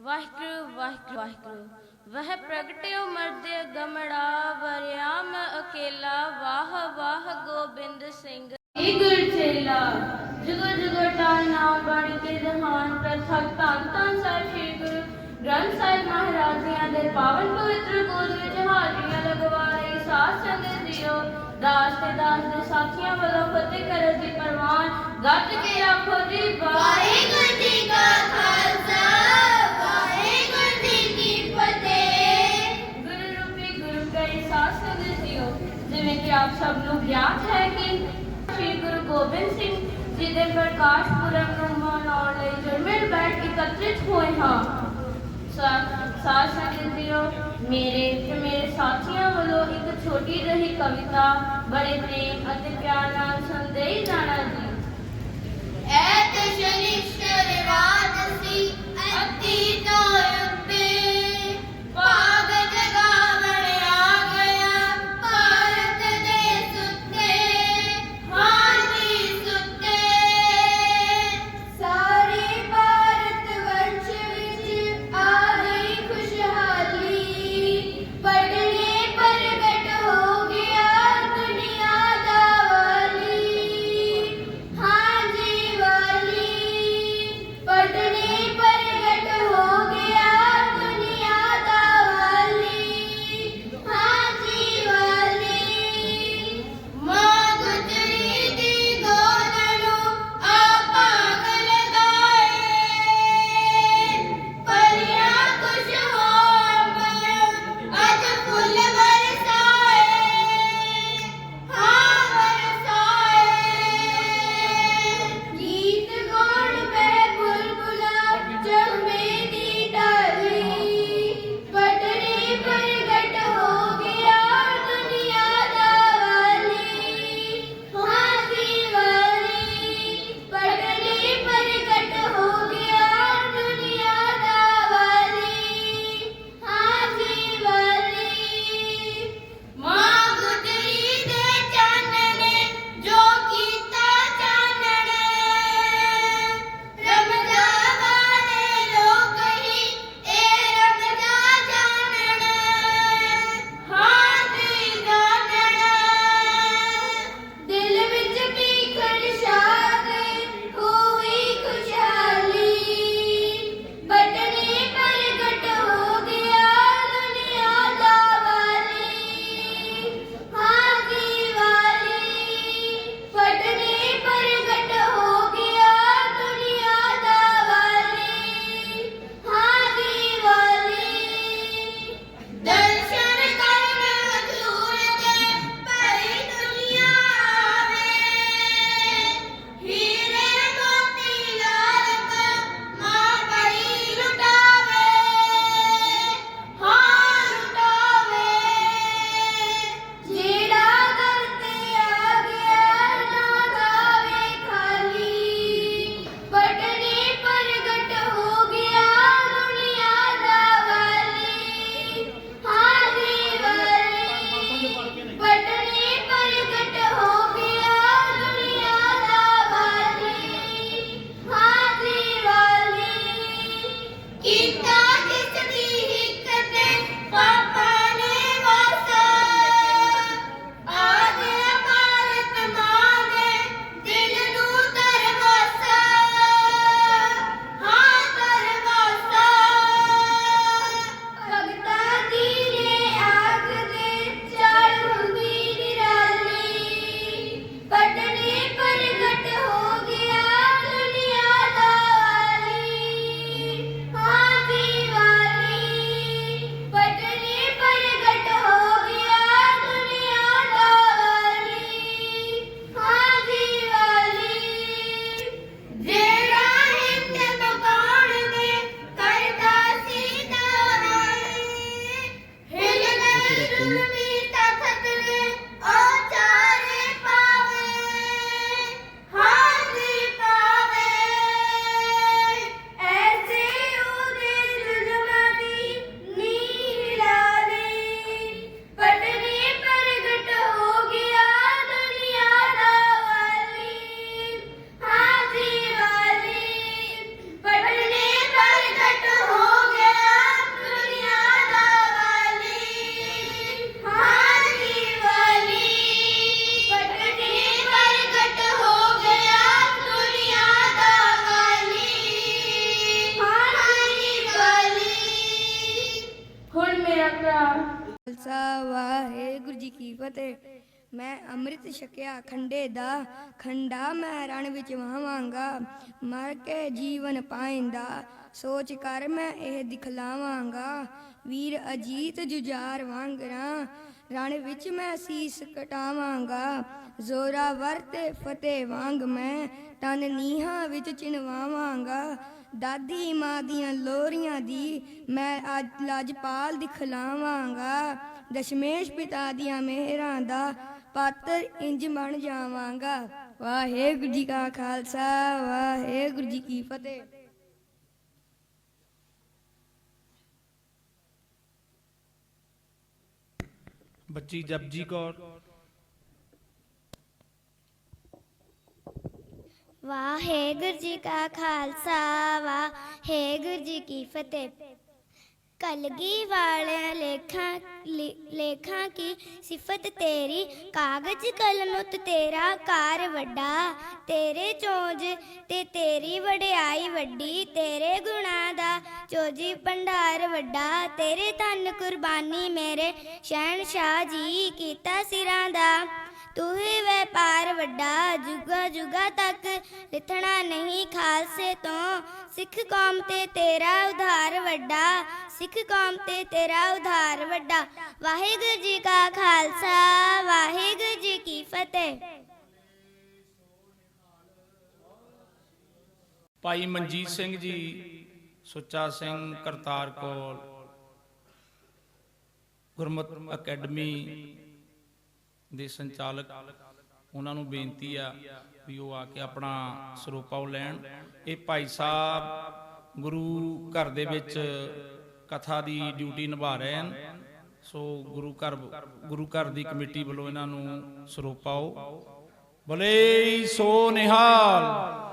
ਵਾਹਿਗੁਰੂ ਵਾਹਿਗੁਰੂ ਵਾਹਿਗੁਰੂ। ਵਹ ਪ੍ਰਗਟਿਓ ਮਰਦ ਗਮੜਾ ਵਰਿਆਮ ਅਕੇਲਾ। ਵਾਹ ਵਾਹ ਗੋਬਿੰਦ ਸਿੰਘ। ਇਹ ਗੁਰ ਚੇਲਾ ਜੁਗ ਜੁਗ ਟਾਲ ਨਾਮ ਬਣ ਕੇ ਜਹਾਨ ਪ੍ਰਥਕ ਧੰਨ ਧੰਨ ਸਾਹਿਬ ਸ੍ਰੀ ਗ੍ਰੰਥ ਸਾਹਿਬ ਮਹਾਰਾਜ ਦੇ ਪਾਵਨ ਪਵਿੱਤਰ ਗੋਦ ਵਿੱਚ ਹਾਜ਼ਰੀਆਂ ਲਗਵਾ ਰਹੀ ਸਾਧ ਜੀਓ ਦਾਸ ਤੇ ਦਾਸ ਦੇ ਸਾਥੀਆਂ ਵੱਲੋਂ ਫਤਿਹ ਕਰਨ ਦੀ ਪਰਵਾਨ ਗੱਜ ਕੇ ਆਖੋ ਜੀ ਵਾਹਿਗੁਰੂ ਇਕੱਤਰਿਤ ਹੋਏ ਹਾਂ। ਸਾਧ ਸੰਗਤਿਓ ਮੇਰੇ ਤੇ ਮੇਰੇ ਸਾਥੀਆਂ ਵੱਲੋਂ ਇੱਕ ਛੋਟੀ ਜਿਹੀ ਕਵਿਤਾ, ਬੜੇ ਪ੍ਰੇਮ ਅਤੇ ਪਿਆਰ ਨਾਲ ਸੁਣਦੇ ਹੀ ਜਾਣਾ ਜੀ। ਖਾਲਸਾ ਵਾਹਿਗੁਰੂ ਜੀ ਕੀ ਫਤਿਹ। ਮੈਂ ਅੰਮ੍ਰਿਤ ਛਕਿਆ, ਖੰਡੇ ਦਾ, ਖੰਡਾ ਮੈਂ ਰਣ ਵਿੱਚ ਵਾਵਾਂਗਾ ਮਰ ਕੇ ਜੀਵਨ ਪਾਇੰਦਾ, ਸੋਚ ਕਰ ਮੈਂ ਇਹ ਦਿਖਲਾਵਾਂਗਾ। ਵੀਰ ਅਜੀਤ ਜੁਝਾਰ ਵਾਂਗਰਾ ਰਣ ਵਿੱਚ ਮੈਂ ਸੀਸ ਕਟਾਵਾਂਗਾ। ਜ਼ੋਰਾਵਰ ਤੇ ਫਤਿਹ ਵਾਂਗ ਮੈਂ, ਤਨ ਨੀਹਾਂ ਵਿੱਚ ਚਿਣਵਾਵਾਂਗਾ। ਦਾਦੀ ਮਾਂ ਦੀਆਂ ਲੋਰੀਆਂ ਦੀ ਮੈਂ ਅੱਜ ਲਾਜਪਾਲ ਦਿਖਲਾਵਾਂਗਾ। ਦਸ਼ਮੇਸ਼ ਪਿਤਾ ਦੀਆਂ ਮਿਹਰਾਂ ਦਾ ਪਾਤਰ ਇੰਜ ਬਣ ਜਾਵਾਂਗਾ। ਵਾਹਿਗੁਰੂ ਜੀ ਕਾ ਖਾਲਸਾ ਵਾਹਿਗੁਰੂ ਜੀ ਕੀ ਫਤਿਹ। ਬੱਚੀ ਜਪਜੀ ਕੌਰ। ਵਾਹਿਗੁਰੂ ਜੀ ਕਾ ਖਾਲਸਾ ਵਾਹਿਗੁਰੂ ਜੀ ਕੀ ਫਤਿਹ। ਕਲਗੀ ਵਾਲਿਆਂ ਲੇਖਾਂ ਲੇਖਾਂ ਕੀ ਸਿਫਤ ਤੇਰੀ, ਕਾਗਜ਼ ਕਲਮ ਉਤ ਤੇਰਾ ਕਾਰ ਵੱਡਾ। ਤੇਰੇ ਚੋਜ ਤੇ ਤੇਰੀ ਵਡਿਆਈ ਵੱਡੀ। ਤੇਰੇ ਗੁਣਾ ਦਾ ਚੋਜੀ ਭੰਡਾਰ ਵੱਡਾ। ਤੇਰੇ ਧਨ ਕੁਰਬਾਨੀ ਮੇਰੇ ਸ਼ਹਿਨशाह ਜੀ ਕੀਤਾ ਸਿਰਾਂ ਦਾ। ਤੂੰ ਹੀ ਵਪਾਰ ਵੱਡਾ, ਜੁਗਾ ਜੁਗਾ ਤੱਕ ਲਿਥਣਾ ਨਹੀਂ ਖਾਲਸੇ ਤੋਂ। ਸਿੱਖ ਕੌਮ ਤੇ ਤੇਰਾ ਉਧਾਰ ਵੱਡਾ, ਸਿੱਖ ਕੌਮ ਤੇ ਤੇਰਾ ਉਧਾਰ ਵੱਡਾ। ਵਾਹਿਗੁਰੂ ਜੀ ਕਾ ਖਾਲਸਾ, ਵਾਹਿਗੁਰੂ ਜੀ ਕੀ ਫਤਿਹ। ਭਾਈ ਮਨਜੀਤ ਸਿੰਘ ਜੀ, ਸੁੱਚਾ ਸਿੰਘ ਕਰਤਾਰ ਕੌਰ ਗੁਰਮਤ ਅਕੈਡਮੀ ਦੇ ਸੰਚਾਲਕ ਉਹਨਾਂ ਨੂੰ ਬੇਨਤੀ ਆ ਵੀ ਉਹ ਆ ਕੇ ਆਪਣਾ ਸਰੋਪਾ ਉਹ ਲੈਣ। ਇਹ ਭਾਈ ਸਾਹਿਬ ਗੁਰੂ ਘਰ ਦੇ ਵਿੱਚ ਕਥਾ ਦੀ ਡਿਊਟੀ ਨਿਭਾ ਰਹੇ ਹਨ। ਸੋ ਗੁਰੂ ਘਰ ਗੁਰੂ ਘਰ ਦੀ ਕਮੇਟੀ ਵੱਲੋਂ ਇਹਨਾਂ ਨੂੰ ਸਰੋਪਾਓ ਉਹ। ਬਲੇ ਸੋ ਨਿਹਾਲ।